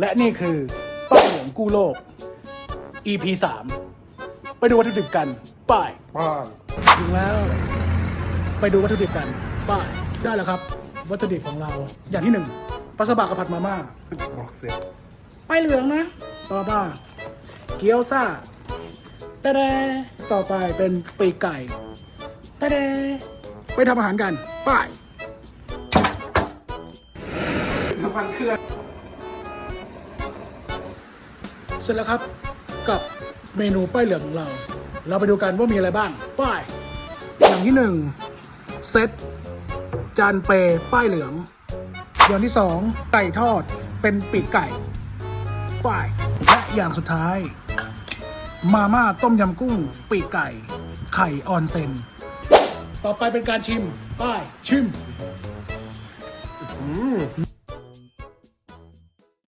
และนี่คือป้าเหลืองกู้โลก EP 3 ไปดูวัตถุดิบกันไป้ายบ้านถึงแล้ว ไปดูวัตถุดิบกันไป้ายได้แล้วครับ วัตถุดิบของเราอย่างที่หนึ่งปลาสบะกับผัดมาม่าบอกเสร็จป้ายเหลืองนะ ต่อมาเกี๊ยวซ่าตะเดต่อไปเป็นปีกไก่ตะเดไปทำอาหารกันไป้ายน้ำมันเครื่อง เสร็จแล้วครับกับเมนูป้ายเหลืองของเรา เราไปดูกันว่ามีอะไรบ้าง ป้าย อย่างที่หนึ่งเซตจานเปป้ายเหลือง อย่างที่สองไก่ทอดเป็นปีกไก่ ป้าย และอย่างสุดท้าย มาม่าต้มยำกุ้ง ปีกไก่ ไข่ออนเซนต่อไปเป็นการชิม ป้าย ชิม